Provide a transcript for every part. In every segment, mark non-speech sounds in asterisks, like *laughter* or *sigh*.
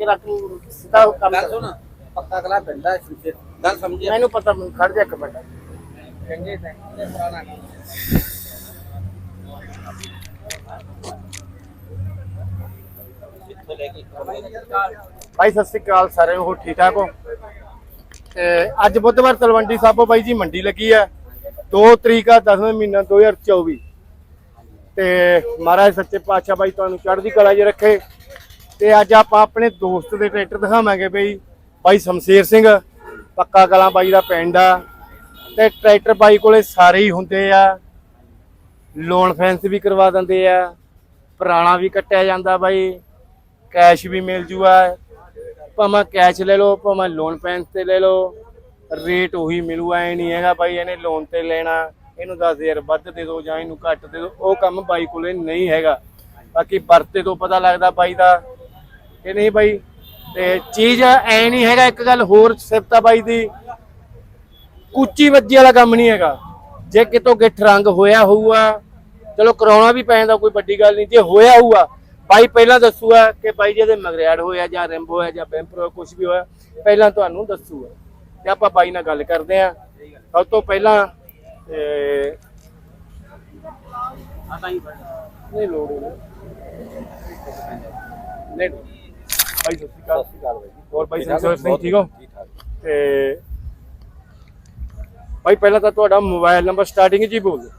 ਤੇਰਾ ਤੂੰ ਸਿੱਧਾ ਕੰਮ ਗੱਲ ਕਰ। ਸੁਣ ਪੱਕਾ ਕਲਾ ਪਿੰਡਾ ਸ਼ਮਸ਼ੇਰ ਗੱਲ ਸਮਝਿਆ ਮੈਨੂੰ ਪਤਾ ਮੈਨੂੰ ਖੜ ਜਾ ਇੱਕ ਮਿੰਟ। ਚੰਗੇ ਚੰਗੇ ਪੁਰਾਣਾ ਇੱਥੋਂ ਲੈ ਕੇ ਭਾਈ ਸਤਿ ਸ੍ਰੀ ਅਕਾਲ ਸਾਰੇ ਹੋ ਠੀਕ ਠਾਕ ਹੋ? ਤੇ ਅੱਜ ਬੁੱਧਵਾਰ ਤਲਵੰਡੀ ਸਾਬੋ ਬਾਈ ਜੀ ਮੰਡੀ ਲੱਗੀ ਹੈ 2 ਤਰੀਕ ਆ 10ਵੇਂ ਮਹੀਨਾ 2024 ਤੇ ਮਹਾਰਾਜ ਸੱਚੇ ਪਾਤਸ਼ਾਹ ਬਾਈ ਤੁਹਾਨੂੰ ਚੜ੍ਹਦੀ ਕਲਾ 'ਚ ਰੱਖੇ। ਤੇ ਅੱਜ ਆਪਾਂ ਆਪਣੇ ਦੋਸਤ ਦੇ ਟਰੈਕਟਰ ਦਿਖਾਵਾਂਗੇ ਬਈ। ਬਾਈ ਸ਼ਮਸ਼ੇਰ ਸਿੰਘ, ਪੱਕਾ ਕਲਾਂ ਬਾਈ ਦਾ ਪਿੰਡ ਆ। ਤੇ ਟਰੈਕਟਰ ਬਾਈ ਕੋਲੇ ਸਾਰੇ ਹੀ ਹੁੰਦੇ ਆ। ਲੋਨ ਫੈਂਸ ਵੀ ਕਰਵਾ ਦਿੰਦੇ ਆ। ਪੁਰਾਣਾ ਵੀ ਕੱਟਿਆ ਜਾਂਦਾ ਬਾਈ। ਕੈਸ਼ ਵੀ ਮਿਲ ਜੂਗਾ ਭਾਵੇਂ ਕੈਸ਼ ਲੈ ਲਓ, ਭਾਵੇਂ ਲੋਨ ਫੈਂਸ ਤੇ ਲੈ ਲਓ। ਰੇਟ ਉਹੀ ਮਿਲੂਗਾ ਐ ਨਹੀਂ ਹੈਗਾ ਬਾਈ, ਇਹਨੇ ਲੋਨ ਤੇ ਲੈਣਾ। ਇਹਨੂੰ 10000 ਵੱਧ ਦੇ ਦਿਓ ਜਾਂ ਇਹਨੂੰ ਘੱਟ ਦੇ ਦਿਓ। ਉਹ ਕੰਮ ਬਾਈ ਕੋਲੇ ਨਹੀਂ ਹੈਗਾ। ਬਾਕੀ ਵਰਤੇ ਤੋਂ ਪਤਾ ਲੱਗਦਾ ਬਾਈ ਦਾ। ਕਿ ਨਹੀਂ ਬਾਈ ਤੇ ਚੀਜ਼ ਐ ਨਹੀਂ ਹੈਗਾ ਇੱਕ ਗੱਲ ਹੋਰ ਸਿਫਤਾ ਬਾਈ ਦੀ। ਕੁੱਚੀ ਵੱਜੀ ਵਾਲਾ ਕੰਮ ਨਹੀਂ ਹੈਗਾ। ਜੇ ਕਿਤੋਂ ਗਿੱਠ ਰੰਗ ਹੋਇਆ ਹੋਊਗਾ ਚਲੋ ਕਰਾਉਣਾ ਵੀ ਪੈਂਦਾ ਕੋਈ ਵੱਡੀ ਗੱਲ ਨਹੀਂ। ਜੇ ਹੋਇਆ ਹੋਊਗਾ ਬਾਈ ਪਹਿਲਾਂ ਦੱਸੂਗਾ ਕਿ ਬਾਈ ਜਿਹਦੇ ਮਗਰਿਆੜ ਹੋਇਆ ਜਾਂ ਰਿੰਬੋ ਹੋਇਆ ਜਾਂ ਬੈਂਪਰ ਹੋਇਆ ਕੁਝ ਵੀ ਹੋਇਆ ਪਹਿਲਾਂ ਤੁਹਾਨੂੰ ਦੱਸੂਗਾ। ਤੇ ਆਪਾਂ ਬਾਈ ਨਾਲ ਗੱਲ ਕਰਦੇ ਆਂ ਸਭ ਤੋਂ ਪਹਿਲਾਂ ਨਹੀਂ ਲੋੜ ਨਹੀਂ। ਬਾਈ ਸਤਿ ਸ਼੍ਰੀ ਅਕਾਲ। ਹੋਰ ਬਾਈ ਸੰਸਰ ਸਿੰਘ ਠੀਕ ਹੋ? ਤੇ ਭਾਈ ਪਹਿਲਾਂ ਤਾਂ ਤੁਹਾਡਾ ਮੋਬਾਈਲ ਨੰਬਰ ਸਟਾਰਟਿੰਗ ਜੀ ਬੋਲ ਦਿਓ।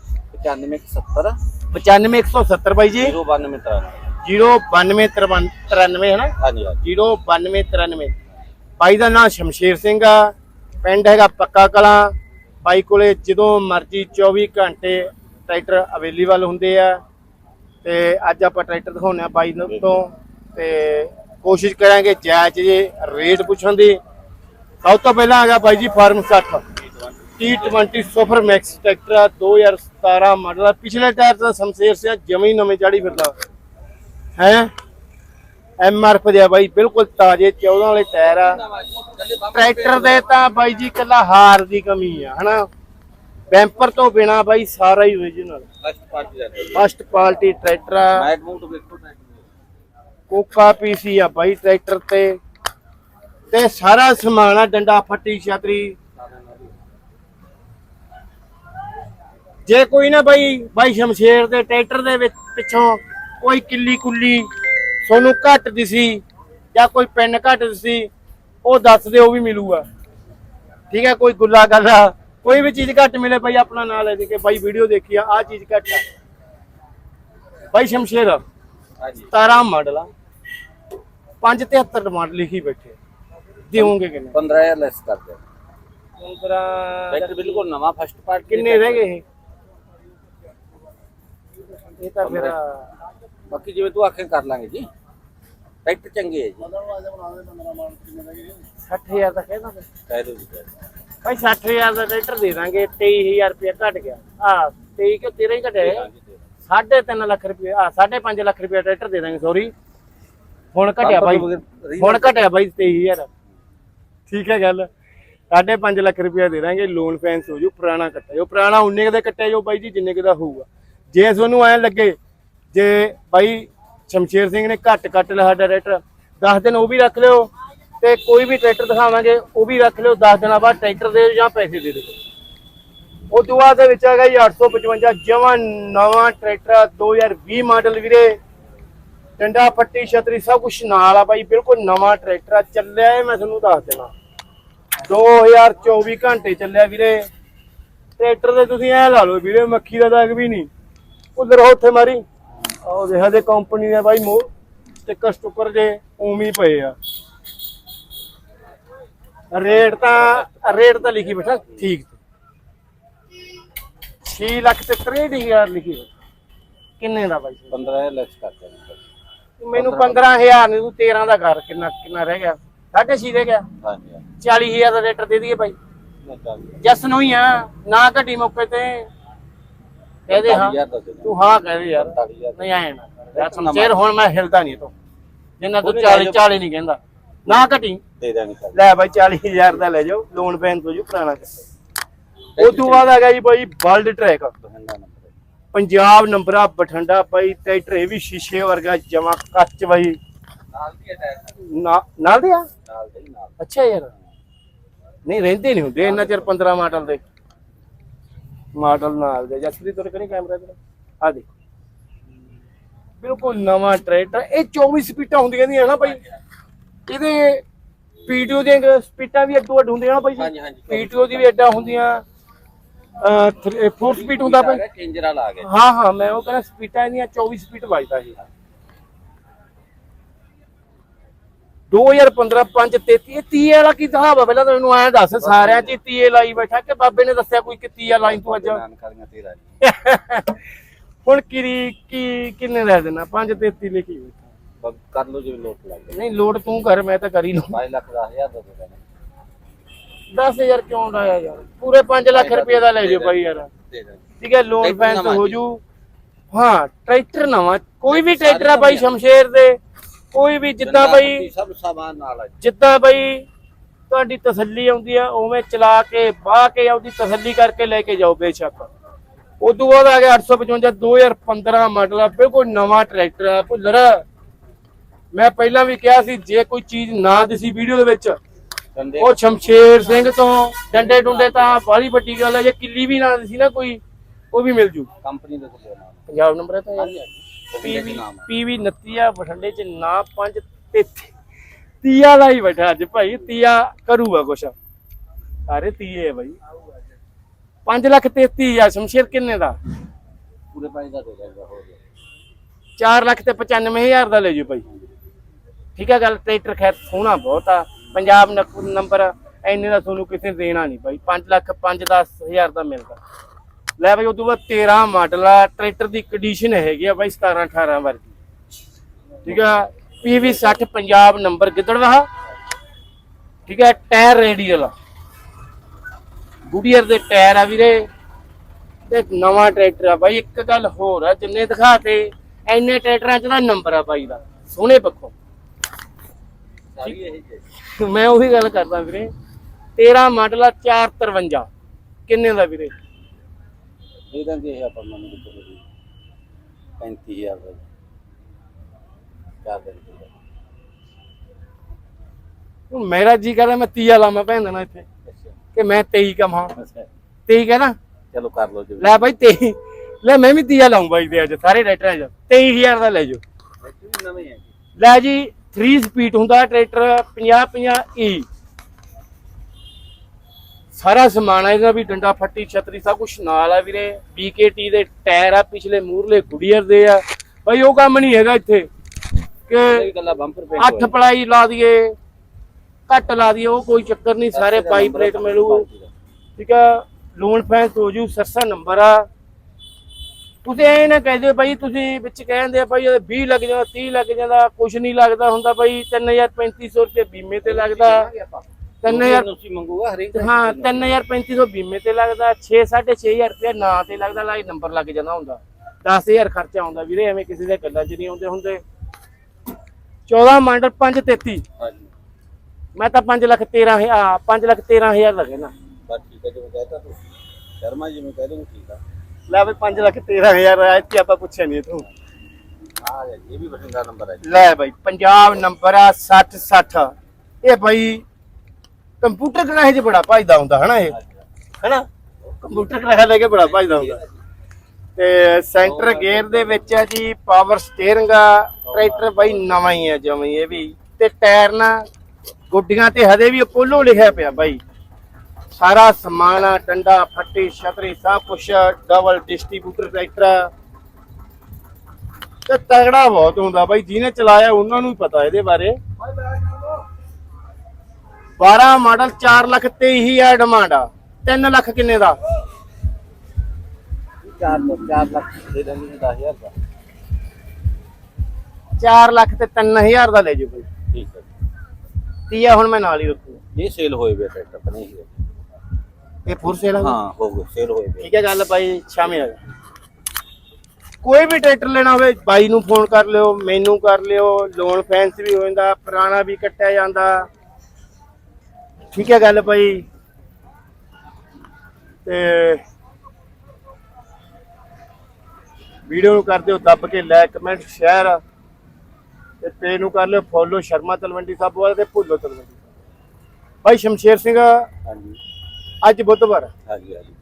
9570 95170 ਬਾਈ ਜੀ। 092 09293 ਹੈ ਨਾ ਹਾਂਜੀ ਹਾਂਜੀ। 09293 ਬਾਈ ਦਾ ਨਾਮ ਸ਼ਮਸ਼ੇਰ ਸਿੰਘ ਆ। ਪਿੰਡ ਹੈਗਾ ਪੱਕਾ ਕਲਾਂ। ਬਾਈ ਕੋਲੇ ਜਦੋਂ ਮਰਜ਼ੀ 24 ਘੰਟੇ ਟਰੈਕਟਰ ਅਵੇਲੇਬਲ ਹੁੰਦੇ ਆ। ਤੇ ਅੱਜ ਆਪਾਂ ਟਰੈਕਟਰ ਦਿਖਾਉਣੇ ਆ ਬਾਈ ਨੂੰ ਤੋਂ ਤੇ ਕੋਸ਼ਿਸ਼ ਕਰਾਂਗੇ ਜਾਇਜ਼ ਜੇ ਰੇਟ ਪੁੱਛਣ ਦੀ। ਸਭ ਤੋਂ ਪਹਿਲਾਂ ਹੈਗਾ ਬਾਈ ਜੀ farm 60 T20 super max tractor ਆ 2017 ਮਾਡਲ ਆ। ਪਿਛਲੇ ਟਾਇਰ ਤਾਂ ਸ਼ਮਸ਼ੇਰ ਸਿੰਘ ਜਮੀ ਨਵੇਂ ਚਾੜੀ ਫਿਰਦਾ। ਹੈ? ਐਮ ਆਰ ਦੇ ਆ ਬਾਈ ਬਿਲਕੁਲ ਤਾਜ਼ੇ 14 ਵਾਲੇ ਟਾਇਰ ਆ। ਟਰੈਕਟਰ ਦੇ ਤਾਂ ਬਾਈ ਜੀ ਕੱਲਾ ਹਾਰ ਦੀ ਕਮੀ ਆ ਹਨਾ? ਬੈਂਪਰ ਤੋਂ ਬਿਨਾ ਬਾਈ ਸਾਰਾ ਹੀ ਓਰੀਜਨਲ ਫਸਟ ਪਾਰਟੀ ਦਾ ਫਸਟ ਟਰੈਕਟਰ ਆ। ਮੈਟ ਮੂਟ ਵੇਖੋ ਕੋਕਾ ਪੀਸੀ ਆ ਬਾਈ ਟਰੈਕਟਰ ਤੇ। ਤੇ ਸਾਰਾ ਸਮਾਨ ਆ ਡੰਡਾ ਫੱਟੀ ਛਤਰੀ। ਜੇ ਕੋਈ ਨਾ ਬਾਈ ਬਾਈ ਸ਼ਮਸ਼ੇਰ ਦੇ ਟਰੈਕਟਰ ਦੇ ਵਿੱਚ ਪਿੱਛੋਂ ਕੋਈ ਕਿੱਲੀ ਕੁੱਲੀ ਤੁਹਾਨੂੰ ਘੱਟ ਦਿਸੀ ਜਾਂ ਕੋਈ ਪੈਨ ਘੱਟ ਦਿਸੀ ਉਹ ਦੱਸ ਦਿਓ ਉਹ ਵੀ ਮਿਲੂਗਾ। ਠੀਕ ਹੈ ਕੋਈ ਗੁੱਲਾ ਗੱਲਾ ਕੋਈ ਵੀ ਚੀਜ਼ ਘੱਟ ਮਿਲੇ ਬਾਈ ਆਪਣਾ ਨਾਂ ਲੈ ਦੇ ਕੇ ਬਾਈ ਵੀਡੀਓ ਦੇਖੀ ਆ ਆ ਚੀਜ਼ ਘੱਟ ਆ। ਬਾਈ ਸ਼ਮਸ਼ੇਰ ਹਾਂਜੀ। 17 ਮਾਡਲ ਆ। 573 ਮਾਡਲ ਲਿਖੀ ਬੈਠੇ ਦਿਓਗੇ ਕਿੰਨੇ? 15000 ਲੈਸ ਕਰ ਦੇ 15 ਟਰੈਕਟਰ ਬਿਲਕੁਲ ਨਵਾਂ ਫਸਟ ਪਾਰਟ ਕਿੰਨੇ ਰਹਿ ਗਏ ਇਹ? ਇਹ ਤਾਂ ਫਿਰ ਬਾਕੀ ਜਿਵੇਂ ਤੂੰ ਆਖੇ ਕਰ ਲਾਂਗੇ ਜੀ। ਟਰੈਕਟਰ ਚੰਗੇ ਹੈ ਜੀ। 60000 ਦਾ ਕਹਿੰਦਾ ਮੈਂ। ਕਹਿ ਦਿਓ ਜੀ। ਭਾਈ 60000 ਦਾ ਟਰੈਕਟਰ ਦੇ ਦਾਂਗੇ 23000 ਰੁਪਏ ਘਟ ਗਿਆ। ਆ 23 ਕਿ 13 ਹੀ ਘਟਿਆ? ਹੈ। ਸਾਢੇ 3 ਲੱਖ ਰੁਪਏ ਆ 5.5 ਲੱਖ ਰੁਪਏ ਟਰੈਕਟਰ ਦੇ ਦਾਂਗੇ ਸੌਰੀ ਹੁਣ ਘਟਿਆ ਬਾਈ ਹੁਣ ਘਟਿਆ ਬਾਈ 23000 ਠੀਕ ਹੈ ਗੱਲ। ਸਾਢੇ 5 ਲੱਖ ਰੁਪਏ ਦੇ ਦਾਂਗੇ ਲੋਨ ਫੈਂਸ ਹੋ ਜੂ ਪੁਰਾਣਾ ਕੱਟਿਆ ਜੋ ਪੁਰਾਣਾ ਉਨੇ ਕੁ ਦਾ ਕੱਟਿਆ ਜੋ ਬਾਈ ਜੀ ਜਿੰਨੇ ਕੁ ਦਾ ਹੋਊਗਾ। ਜੇ ਤੁਹਾਨੂੰ ਐਂ ਲੱਗੇ ਜੇ ਬਾਈ ਸ਼ਮਸ਼ੇਰ ਸਿੰਘ ਨੇ ਘੱਟ ਕੱਟ ਲਿਆ ਸਾਡਾ ਟਰੈਕਟਰ 10 ਦਿਨ ਉਹ ਵੀ ਰੱਖ ਲਿਓ ਤੇ ਕੋਈ ਵੀ ਟਰੈਕਟਰ ਦਿਖਾਵਾਂਗੇ ਉਹ ਵੀ ਰੱਖ ਲਿਓ 10 ਦਿਨਾਂ ਬਾਅਦ ਟਰੈਕਟਰ ਦੇ ਜਾਂ ਪੈਸੇ ਦੇ ਦਿਓ। ਉਹ ਬਾਅਦ ਦੇ ਵਿੱਚ ਹੈਗਾ ਜੀ 855 ਜਵਾਂ ਨਵਾਂ ਟਰੈਕਟਰ 2020 ਮਾਡਲ ਵੀਰੇ। ਡੰਡਾ ਫੱਟੀ ਛਤਰੀ ਸਭ ਕੁਝ ਨਾਲ ਆ ਬਾਈ, ਬਿਲਕੁਲ ਨਵਾਂ ਟਰੈਕਟਰ ਆ, ਚੱਲਿਆ ਇਹ ਮੈਂ ਤੁਹਾਨੂੰ ਦੱਸ ਦੇਣਾ। 2024 ਘੰਟੇ ਚੱਲਿਆ ਵੀਰੇ। ਟਰੈਕਟਰ ਦੇ ਤੁਸੀਂ ਐ ਲਾ ਲਓ ਵੀਰੇ, ਮੱਖੀ ਦਾ ਦਾਗ ਵੀ ਨਹੀਂ। ਉਧਰ ਉੱਥੇ ਮਾਰੀ। ਆਹ ਦੇਖਾ ਦੇ ਕੰਪਨੀ ਦੇ ਬਾਈ ਮੋ ਸਟicker ਸਟੁੱਕਰ ਜੇ ਉਵੇਂ ਪਏ ਆ। ਰੇਟ ਤਾਂ ਰੇਟ ਤਾਂ ਲਿਖੀ ਬੈਠਾ, ਠੀਕ 6 ਲੱਖ ਤੇ 63000 ਲਿਖੀ ਬੈਠਾ। ਕਿੰਨੇ ਦਾ ਬਾਈ? 15000 ਲੈਸ ਕਰ ਮੈਨੂੰ 15000 ਨਹੀਂ ਤੂੰ 13 ਦਾ ਕਰ ਕਿੰਨਾ ਕਿੰਨਾ ਰਹਿ ਗਿਆ? 6.5 ਰਹਿ ਗਿਆ। ਹਾਂਜੀ ਹਾਂਜੀ। 40000 ਦਾ ਰੇਟਰ ਦੇ ਦਈਏ ਗਿਆ। ਜਸ ਨੂੰ ਹੀ ਆ ਨਾ ਘਟੀ ਮੌਕੇ ਤੇ। ਕਹਦੇ ਹਾਂ। 45,000 ਦਾ ਦੇ ਦੇ। ਤੂੰ ਹਾਂ ਕਹਦੇ ਯਾਰ। 45,000 ਨਹੀਂ ਆਏ ਨਾ। ਸ਼ਮਸ਼ੇਰ ਹੁਣ ਮੈਂ ਹਿਲਦਾ ਨਹੀਂ ਤੂੰ। ਜਿੰਨਾ ਤੂੰ ਉਹਨੇ 40 ਲੈ 40 ਨਹੀਂ ਕਹਿੰਦਾ। ਨਾ ਘਟੀ ਦੇ ਕਰ ਲੈ ਬਾਈ 40000 ਦਾ ਲੈ ਜਾਓ। ਲੋਨ ਬੈਨ ਤੋਂ ਜੂ ਪੁਰਾਣਾ। ਉਹ ਤੋਂ ਬਾਅਦ ਆ ਗਿਆ ਜੀ ਬਾਈ ਵਰਲਡ ਟਰੈਕ ਪੰਜਾਬ ਨੰਬਰਾ ਬਠੰਡਾ ਬਾਈ ਟਰੈਕਟਰ ਇਹ ਵੀ ਸ਼ੀਸ਼ੇ ਵਰਗਾ ਜਮਾ ਕੱਚ ਬਾਈ। ਨਾਲ ਦੀ ਨਾਲ ਦੇ ਆ? ਨਾਲ ਦੇ ਹੀ ਨਾਲ ਅੱਛਾ ਯਾਰ। ਨਹੀਂ ਰਹਿੰਦੇ ਨਹੀਂ ਹੁੰਦੇ ਇੰਨਾ ਚਿਰ 15 ਮਾਡਲ ਦੇ। ਮਾਡਲ ਨਾਲ ਦੇ। ਜਸਪ੍ਰੀਤ ਤੁਰ ਕਰੀ ਕੈਮਰਾ ਤੇ। ਆ ਦੇ ਬਿਲਕੁਲ ਨਵਾਂ ਟਰੈਕਟਰ ਇਹ 24 ਸਪੀਡਾਂ ਹੁੰਦੀਆਂ ਦੀਆਂ ਨਾ ਭਾਈ ਇਹਦੇ ਪੀਟੀਓ ਦੀਆਂ ਸਪੀਡਾਂ ਵੀ ਅੱਡੋ ਅੱਡ ਹੁੰਦੀਆਂ ਨਾ ਭਾਈ ਹਾਂਜੀ, ਹਾਂਜੀ। ਪੀਟੀਓ ਦੀ ਵੀ ਐਡਾ ਹੁੰਦੀਆਂ। 4 ਸਪੀਡ ਹੁੰਦਾ ਭਾਈ ਚੇਂਜਰ ਵਾਲਾ ਆ ਗਿਆ ਹਾਂ ਹਾਂ ਮੈਂ ਉਹ ਕਹਿੰਦਾ ਸਪੀਡਾਂ ਇਹਦੀਆਂ 24 ਸਪੀਡ ਵੱਜਦਾ ਇਹ 2015 5 33 ਇਹ 30 ਵਾਲਾ ਕੀ ਹਿਸਾਬ ਆ ਪਹਿਲਾਂ ਤਾਂ ਮੈਨੂੰ ਐਂ ਦੱਸ ਸਾਰਿਆਂ 'ਚ 30 ਲਾਈ ਬੈਠਾ ਕਿ ਬਾਬੇ ਨੇ ਦੱਸਿਆ ਕੋਈ ਕਿ 30 ਲਾਈ ਤੂੰ ਅੱਜ? *laughs* ਹੁਣ ਕਿਰੀ ਕੀ ਕਿੰਨੇ ਰਹਿ ਦੇਣਾ? 5 33 ਲਿਖੀ ਬੈਠਾ। ਕਰ ਲਓ ਜਿਵੇਂ ਲੋਟ ਲੱਗ ਨਹੀਂ ਲੋਡ ਤੂੰ ਕਰ ਮੈਂ ਤਾਂ ਕਰ ਲਊਂ 5 ਲੱਖ 10000 ਦਾ ਦੇ ਦੇਣਾ। 10000 ਕਿਉਂ ਲਾਇਆ ਯਾਰ? ਪੂਰੇ 5 ਲੱਖ ਰੁਪਏ ਦਾ ਲੈ ਜਾਓ ਭਾਈ ਯਾਰ। ਦੇ ਠੀਕ ਹੈ ਲੋਨ ਟਰੈਕਟਰ ਫੈਂਸ ਨਵਾਂ ਹੋ ਜੀ। ਜੂ। ਹਾਂ ਟਰੈਕਟਰ ਨਵਾਂ। ਕੋਈ ਵੀ ਸਾਰੇ ਟਰੈਕਟਰ ਆ ਬਾਈ ਨਵੇਂ ਆ। ਸ਼ਮਸ਼ੇਰ ਦੇ। ਕੋਈ ਵੀ ਜਿੱਦਾਂ ਬਾਈ ਸਭ ਸਾਮਾਨ ਨਾਲ ਆ ਜੀ। ਜਿੱਦਾਂ ਬਈ ਤੁਹਾਡੀ ਤਸੱਲੀ ਆਉਂਦੀ ਆ ਉਵੇਂ ਚਲਾ ਕੇ ਬਾਹ ਕੇ ਆਪਦੀ ਤਸੱਲੀ ਕਰਕੇ ਲੈ ਕੇ ਜਾਓ ਬੇਸ਼ੱਕ। ਉਦੋਂ ਬਾਅਦ ਆ ਗਿਆ 855 2015 ਮਾਡਲ ਆ। ਬਿਲਕੁਲ ਨਵਾਂ ਟਰੈਕਟਰ ਆ। ਭੁੱਲਰ ਮੈਂ ਪਹਿਲਾਂ ਵੀ ਕਿਹਾ ਸੀ ਜੇ ਕੋਈ ਚੀਜ਼ ਨਾ ਦਿਸੀ ਵੀਡੀਓ ਦੇ ਵਿੱਚ ਉਹ ਸ਼ਮਸ਼ੇਰ ਸਿੰਘ ਤੋਂ ਡੰਡੇ ਡੁੰਡੇ ਤਾਂ ਬਾਹਲੀ ਵੱਡੀ ਗੱਲ ਹੈ ਜੇ ਕਿੱਲੀ ਵੀ ਨਾ ਦਿਸੀ ਨਾ ਕੋਈ ਉਹ ਵੀ ਮਿਲ ਜੂ। ਕੰਪਨੀ ਦੇ ਥੱਲੇ ਨਾਮ। ਪੰਜਾਬ ਨੰਬਰ ਹੈ ਤਾਂ ਪੀਵੀ ਪੀਵੀ ਨਾਮ ਆ। ਪੀਵੀ 29 ਆ ਬਠਿੰਡੇ ਚ ਨਾ 5 ਤੇ ਤੀਆ ਦਾ ਹੀ ਬੈਠਾ ਅੱਜ ਭਾਈ ਤੀਆ ਕਰੂਗਾ ਕੁਛ। ਸਾਰੇ ਤੀਏ ਆ ਭਾਈ 5 ਲੱਖ 33 ਆ ਸ਼ਮਸ਼ੇਰ ਕਿੰਨੇ ਦਾ? ਪੂਰੇ ਪੈਸੇ ਦਾ ਦੇ ਦੇਗਾ ਹੋ ਗਿਆ 4 ਲੱਖ ਤੇ 95000 ਦਾ ਲੈ ਜੂ ਭਾਈ। ਠੀਕ ਹੈ ਗੱਲ ਟਰੈਕਟਰ ਖੈਰ ਸੋਹਣਾ ਬਹੁਤ ਆ। ਪੰਜਾਬ ਨਕ- ਨੰਬਰ ਐਨੇ ਦਾ ਤੁਹਾਨੂੰ ਕਿਸੇ ਦੇਣਾ ਨਹੀਂ ਬਾਈ। 5 ਲੱਖ 5 ਹਜ਼ਾਰ ਦਾ ਮਿਲਦਾ। ਲੈ ਭਾਈ ਉਦੋਂ ਬਾਅਦ 13 ਮਾਡਲ ਆ ਟਰੈਕਟਰ ਦੀ ਕੰਡੀਸ਼ਨ ਹੈਗੀ ਆ ਬਾਈ 17 18 ਵਰਗੀ। ਠੀਕ ਆ? ਪੀਵੀ 60 ਪੰਜਾਬ ਨੰਬਰ ਗਿੱਦੜਵਾ ਠੀਕ ਹੈ ਟਾਇਰ ਰੇਡੀਅਲ ਗੁਡੀਅਰ ਦੇ ਟਾਇਰ ਆ ਵੀਰੇ। ਤੇ ਨਵਾਂ ਟਰੈਕਟਰ ਆ ਬਾਈ। ਇੱਕ ਗੱਲ ਹੋਰ ਆ, ਜਿੰਨੇ ਦਿਖਾਤੇ ਐਨੇ ਟਰੈਕਟਰਾਂ ਚ ਦਾ ਨੰਬਰ ਆ ਬਾਈ ਦਾ। ਸੋਹਣੇ ਪੱਖੋਂ। ਮੈਂ ਉਹੀ ਗੱਲ ਕਰਦਾ ਵੀਰੇ। 13 ਮਾਡਲ ਆ 453 ਕਿੰਨੇ ਦਾ ਵੀਰੇ? ਦੇ ਦਾਂਗੇ ਇਹ ਆਪਾਂ ਮੰਨ ਕੇ ਚਲੋ ਜੀ 35000 ਦਾ। ਚਾਰ ਦਿਨ ਦੀ ਹੁਣ ਮੇਰਾ ਜੀ ਕਰਦਾ ਮੈਂ 30 ਲਾਵਾਂ ਭੈਣ ਦੇਣਾ ਇੱਥੇ। ਕਿ ਮੈਂ 23 ਕਮਾਂ। ਅੱਛਾ। 23 ਕਹਿਣਾ ਚਲੋ ਕਰ ਲਓ ਜੀ। ਲੈ ਬਾਈ 23 ਲੈ ਮੈਂ ਵੀ 30 ਲਾਉਂ ਬਾਈ ਦੇ ਅੱਜ ਸਾਰੇ ਟਰੈਕਟਰਾਂ 'ਚ। 23000 ਦਾ ਲੈ ਜਾਓ। ਨਵੇਂ ਜੀ। ਲੈ ਜੀ 3 ਸਪੀਡ ਹੁੰਦਾ ਟਰੈਕਟਰ 50 50 ਈ ਸਾਰਾ ਸਮਾਨ ਆ ਇਹਦਾ ਵੀ ਡੰਡਾ ਫੱਟੀ ਛਤਰੀ ਸਭ ਕੁਝ ਨਾਲ ਆ ਵੀਰੇ। BKT ਦੇ ਟਾਇਰ ਆ ਪਿਛਲੇ ਮੂਰਲੇ ਗੁਡੀਅਰ ਦੇ ਆ। ਬਈ ਉਹ ਕੰਮ ਨਹੀਂ ਹੈਗਾ ਇੱਥੇ। ਕਿ ਅੱਠ ਪਲਾਈ ਲਾ ਦਈਏ ਘੱਟ ਲਾ ਦਈਏ ਉਹ ਕੋਈ ਚੱਕਰ ਨਹੀਂ ਸਾਰੇ ਪਾਈ ਪਲੇਟ ਮਿਲੂ। ਠੀਕ ਆ ਲੋਨ ਫੈਂਸ ਹੋ ਜੂ ਸਰਸਾ ਨੰਬਰ ਆ। ਤੁਸੀਂ ਐ ਨਾ ਕਹਿ ਦਿਓ ਭਾਈ ਤੁਸੀਂ ਵਿੱਚ ਕਹਿੰਦੇ ਆ ਭਾਈ ਇਹਦੇ 20 ਲੱਗ ਜਾਂਦਾ 30 ਲੱਗ ਜਾਂਦਾ ਕੁਝ ਨਹੀਂ ਲੱਗਦਾ ਹੁੰਦਾ ਭਾਈ 3000 3500 ਰੁਪਏ ਬੀਮੇ ਤੇ ਲੱਗਦਾ। 3000 ਤੁਸੀਂ ਮੰਗੂਗਾ ਹਰੇਕ ਹਾਂ 3000 3500 ਬੀਮੇ ਤੇ ਲੱਗਦਾ 6 6500 ਰੁਪਏ ਨਾਂ ਤੇ ਲੱਗਦਾ ਲਾਈ ਨੰਬਰ ਲੱਗ ਜਾਂਦਾ ਹੁੰਦਾ। 10000 ਖਰਚਾ ਆਉਂਦਾ ਵੀਰੇ ਐਵੇਂ ਕਿਸੇ ਦੇ ਗੱਲਾਂ 'ਚ ਨਹੀਂ ਆਉਂਦੇ ਹੁੰਦੇ। 14 ਮਾਡਲ 533 ਹਾਂਜੀ। ਮੈਂ ਤਾਂ 5 ਲੱਖ 13 ਆ 5 ਲੱਖ 13000 ਦਾ ਕਹਿਣਾ। ਬਸ ਠੀਕ ਹੈ ਜਿਵੇਂ ਕਹਤਾ ਤੂੰ। ਸ਼ਰਮਾ ਜੀ ਮੈਂ ਕਹਿ ਦੂੰ ਠੀਕ ਆ। ਲੈ ਬਈ 5 ਲੱਖ 13000 ਆਇਆ ਕਿ ਆਪਾਂ ਪੁੱਛਿਆ ਨਹੀਂ ਤੂੰ ਜੀ, ਇਹ ਵੀ ਬਠਿੰਡਾ ਨੰਬਰ ਹੈ ਜੀ। ਲੈ ਬਾਈ ਪੰਜਾਬ ਨੰਬਰ ਆ 60 60 ਇਹ ਬਾਈ ਕੰਪਿਊਟਰ ਕਰਾਹੇ 'ਚ ਬੜਾ ਭਜਦਾ ਹੁੰਦਾ ਹਨਾ ਇਹ? ਹਨਾ? ਕੰਪਿਊਟਰ ਕਰਾਹੇ ਲੈ ਕੇ ਬੜਾ ਭਜਦਾ ਹੁੰਦਾ। ਤੇ ਸੈਂਟਰ ਗੇਅਰ ਦੇ ਵਿੱਚ ਆ ਜੀ ਪਾਵਰ ਸਟੀਅਰਿੰਗ ਆ ਟਰੈਕਟਰ ਬਾਈ ਨਵਾਂ ਹੀ ਆ ਜਮਾਂ ਹੀ ਇਹ ਵੀ। ਤੇ ਟਾਇਰ ਨਾ ਗੁੱਡੀਆਂ ਤੇ ਹਦੇ ਵੀ ਅਪੋਲੋ ਲਿਖਿਆ ਪਿਆ ਬਾਈ। ਸਾਰਾ ਸਮਾਨ ਆ ਡੰਡਾ ਫੱਟੀ ਛਤਰੀ ਸਭ ਕੁਛ ਡਬਲ ਡਿਸਟ੍ਰੀਬਿਊਟਰ ਟਰੈਕਟਰ ਤੇ ਤਗੜਾ ਬਹੁਤ ਹੁੰਦਾ ਬਾਈ ਜਿਹਨੇ ਚਲਾਇਆ ਉਹਨਾਂ ਨੂੰ ਹੀ ਪਤਾ ਇਹਦੇ ਬਾਰੇ। 12 ਮਾਡਲ 4 ਲੱਖ 23000 ਡਿਮਾਂਡ ਆ। 3 ਲੱਖ ਕਿੰਨੇ ਦਾ? 4 4 ਲੱਖ ਦੇ ਦਾਂਗੇ 10000 ਦਾ। 4 ਲੱਖ ਤੇ 3000 ਦਾ ਲੈ ਜਾਓ ਬਾਈ। ਠੀਕ ਹੈ। ਤੀਆ ਹੁਣ ਮੈਂ ਨਾਲ ਹੀ ਰੱਖੂ ਇਹ ਸੇਲ ਹੋਏ ਵੇ ਟਰੈਕਟਰ ਬਣੇ ਹੀ ਇਹ ਫੁਰ ਸੇਲ ਆ ਹਾਂ ਹੋ ਗਏ ਸੇਲ ਹੋਏ ਵੇ ਠੀਕ ਹੈ ਗੱਲ ਬਾਈ ਸ਼ਾਮੇ ਆ ਜਾ। ਕੋਈ ਵੀ ਟਰੈਕਟਰ ਲੈਣਾ ਹੋਵੇ ਬਾਈ ਨੂੰ ਫੋਨ ਕਰ ਲਿਓ ਮੈਨੂੰ ਕਰ ਲਿਓ ਲੋਨ ਫੈਂਸ ਵੀ ਹੋ ਜਾਂਦਾ ਪੁਰਾਣਾ ਵੀ ਕੱਟਿਆ ਜਾਂਦਾ। ਠੀਕ ਹੈ ਗੱਲ ਬਾਈ। ਤੇ ਵੀਡੀਓ ਨੂੰ ਕਰ ਦਿਓ ਦੱਬ ਕੇ ਲਾਈਕ ਕਮੈਂਟ ਸ਼ੇਅਰ ਤੇ ਪੇ ਨੂੰ ਕਰ ਲਿਓ ਫੋਲੋ ਸ਼ਰਮਾ ਤਲਵੰਡੀ ਸਾਬੋ ਵਾਲੇ ਤੇ ਭੁੱਲੋ ਤਲਵੰਡੀ। ਭਾਈ ਸ਼ਮਸ਼ੇਰ ਸਿੰਘ ਹਾਂਜੀ। ਅੱਜ ਬੁੱਧਵਾਰ। ਹਾਂਜੀ ਹਾਂਜੀ।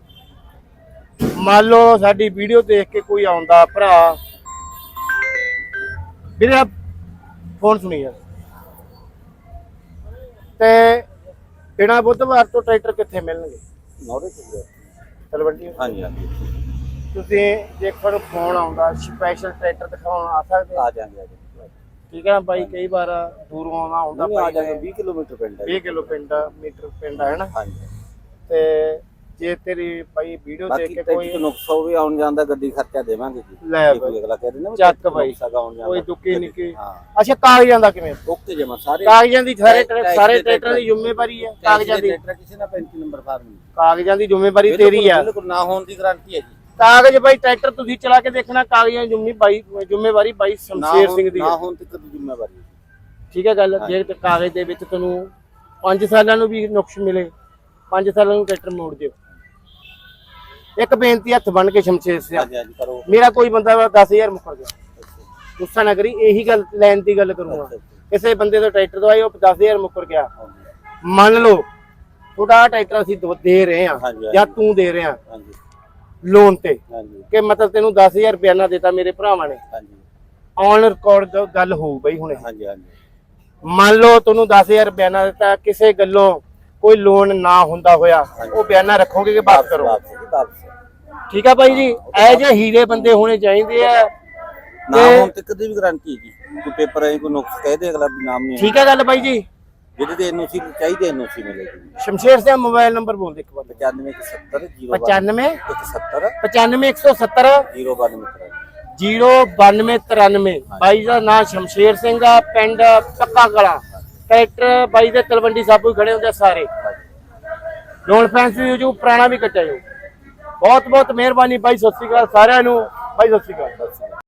ਮੰਨ ਲਓ ਸਾਡੀ ਵੀਡੀਓ ਦੇਖ ਕੇ ਕੋਈ ਆਉਂਦਾ ਭਰਾ। ਵੀਰੇ ਫੋਨ ਸੁਣੀ ਯਾਰ। ਤੇ ਬਿਨਾ ਬੁੱਧਵਾਰ ਤੋਂ ਟਰੈਕਟਰ ਕਿੱਥੇ ਮਿਲਣਗੇ? ਨੌਰੇ ਗਿਆ। ਤਲਵੰਡੀ ਹਾਂਜੀ ਹਾਂਜੀ। ਤੁਸੀਂ ਜੇ ਤੁਹਾਨੂੰ ਫੋਨ ਆਉਂਦਾ ਸਪੈਸ਼ਲ ਟਰੈਕਟਰ ਦਿਖਾਉਣ ਆ ਸਕਦੇ ਆ? ਜਾਾਂਗੇ ਠੀਕ ਹੈ ਨਾ ਬਾਈ ਕਈ ਵਾਰ ਦੂਰੋਂ ਆਉਣਾ ਆਉਂਦਾ ਨਹੀਂ, ਆ ਜਾਾਂਗੇ ਨੇ। 20 ਕਿਲੋਮੀਟਰ ਪਿੰਡ ਹੈ। 20 ਕਿਲੋ ਪਿੰਡ ਮੀਟਰ ਪਿੰਡ ਹੈ ਨਾ? ਹਾਂਜੀ। ਤੇ ਜੇ ਤੇਰੀ ਬਾਈ ਵੀਡੀਓ ਦੇਖ ਬਾਕੀ ਕੇ ਕੋਈ ਕੋਈ ਨੁਕਸਾ ਹੋਵੇ ਆਉਣ ਜਾਣ ਦਾ ਗੱਡੀ ਖਰਚਾ ਦੇਵਾਂਗੇ ਜੀ। ਲੈ ਜੇ ਕੋਈ ਅਗਲਾ ਕਹਿ ਦਿੰਦਾ ਚੱਕ ਬਾਈ। ਆਉਣ ਜਾਣ ਕੋਈ। ਦੁੱਕੀ ਨਿੱਕੀ ਹਾਂ। ਅੱਛਾ ਕਾਗਜ਼ਾਂ ਦਾ ਕਿਵੇਂ? ਓਕੇ ਜਮਾ ਸਾਰੇ ਕਾਗਜ਼ਾਂ ਦੀ ਸਾਰੇ ਸਾਰੇ ਟਰੈਕਟਰ ਦੀ ਜ਼ਿੰਮੇਵਾਰੀ ਹੈ ਕਾਗਜ਼ਾਂ ਦੀ। ਟਰੈਕਟਰ ਕਿਸੇ ਦਾ 35 ਨੰਬਰ ਫਾਰਮ ਨਹੀਂ ਕਾਗਜ਼ਾਂ ਦੀ ਜ਼ਿੰਮੇਵਾਰੀ ਤੇਰੀ ਆ। ਬਿਲਕੁਲ ਨਾ ਹੋਣ ਦੀ ਗਾਰੰਟੀ ਹੈ ਜੀ। ਕਾਗਜ਼ ਬਾਈ ਟਰੈਕਟਰ ਤੁਸੀਂ ਚਲਾ ਕੇ ਦੇਖਣਾ ਕਾਗਜ਼ਾਂ ਦੀ ਜ਼ਿੰਮੇ ਬਾਈ ਜ਼ਿੰਮੇਵਾਰੀ ਬਾਈ ਨਾ ਸ਼ਮਸ਼ੇਰ ਹੋਣ- ਸਿੰਘ ਦੀ ਨਾ ਹੈ। ਹੋਣ ਤੱਕ ਦੀ ਜ਼ਿੰਮੇਵਾਰੀ ਹੈ ਠੀਕ ਹੈ ਗੱਲ ਜੇ ਤੇ ਕਾਗਜ਼ ਦੇ ਵਿੱਚ ਤੁਹਾਨੂੰ 5 ਸਾਲਾਂ ਨੂੰ ਵੀ ਨੁਕਸ ਮਿਲੇ 5 ਸਾਲਾਂ ਨੂੰ ਟਰੈਕਟਰ ਮੋੜ ਦਿਓ। ਇੱਕ ਬੇਨਤੀ ਹੱਥ ਬਣ ਕੇ ਸ਼ਮਸ਼ੇਰ ਸਿੰਘ ਹਾਂਜੀ ਹਾਂਜੀ ਕਰੋ। ਮੇਰਾ ਕੋਈ ਬੰਦਾ 10000 ਮੁੱਕਰ ਗਿਆ। ਗੁੱਸਾ ਨਾ ਕਰੀ ਇਹੀ ਗੱਲ ਲੈਣ ਦੀ ਗੱਲ ਕਰੂੰਗਾ। ਕਿਸੇ ਬੰਦੇ ਤੋਂ ਟਰੈਕਟਰ ਦਵਾਈ ਉਹ 10000 ਮੁੱਕਰ ਗਿਆ। ਮੰਨ ਲਓ ਤੁਹਾਡਾ ਟਰੈਕਟਰ ਅਸੀਂ ਦੋ- ਰਹੇ ਹਾਂ। ਜਾਂ ਤੂੰ ਦੇ ਰਿਹਾ ਹਾਂਜੀ। ਲੋਨ ਤੇ। ਕਿ ਮਤਲਬ ਤੈਨੂੰ 10000 ਰੁਪਇਆ ਨਾ ਦਿੱਤਾ ਮੇਰੇ ਭਰਾਵਾਂ ਨੇ। ਹਾਂਜੀ। ਔਨ ਰਿਕਾਰਡ ਗੱਲ ਹੋਊ ਬਈ ਹੁਣੇ। ਹਾਂਜੀ ਹਾਂਜੀ। ਮੰਨ ਲਓ ਤੁਹਾਨੂੰ 10000 ਰੁਪਇਆ ਨਾ ਦਿੱਤਾ ਕਿਸੇ ਗੱਲੋਂ ਕੋਈ ਲੋਨ ਨਾ ਹੁੰਦਾ ਹੋਇਆ ਉਹ ਬਿਆਨਾ ਰੱਖੋਗੇ ਕਿ ਬਾਤ ਕਰੋ ਵਾਪਸ ਜੀ, ਵਾਪਸ ਠੀਕ ਆ ਭਾਈ ਜੀ ਇਹ ਜੇ ਹੀਰੇ ਬੰਦੇ ਹੋਣੇ ਚਾਹੀਦੇ ਆ ਨਾ ਹੋਣ ਤੱਕ ਦੀ ਵੀ ਗਾਰੰਟੀ ਜੀ। ਕੋਈ ਪੇਪਰ ਹੈ ਕੋਈ ਨੁਕਸ ਕਹਿ ਦੇ ਅਗਲਾ ਵੀ ਨਾਮ ਨਹੀਂ। ਠੀਕ ਆ ਗੱਲ ਬਾਈ ਜੀ। ਜਿਹਦੇ ਤੇ ਐਨਓਸੀ ਚਾਹੀਦੀ ਐਨਓਸੀ ਮਿਲੇਗੀ ਸ਼ਮਸ਼ੇਰ ਸਿੰਘ ਮੋਬਾਈਲ ਨੰਬਰ ਬੋਲ ਦੇ ਇੱਕ ਵਾਰ। 95 70 95 170 95 170 092 09293 ਬਾਈ ਦਾ ਨਾਮ ਸ਼ਮਸ਼ੇਰ ਸਿੰਘ ਆ ਪਿੰਡ ਪੱਕਾ ਕਲਾ ਟਰੈਕਟਰ, ਬਾਈ ਦੇ ਤਲਵੰਡੀ ਸਾਬੂ ਖੜੇ ਹੁੰਦੇ ਸਾਰੇ। ਲੋਨ ਫੈਂਸ ਵੀ ਹੋ ਜੂ ਪੁਰਾਣਾ ਵੀ ਕੱਟਿਆ ਜਾਊ। ਬਹੁਤ ਬਹੁਤ ਮਿਹਰਬਾਨੀ ਬਾਈ, ਸਤਿ ਸ਼੍ਰੀ ਅਕਾਲ ਸਾਰਿਆਂ ਨੂੰ। ਬਾਈ, ਸਤਿ ਸ਼੍ਰੀ ਅਕਾਲ।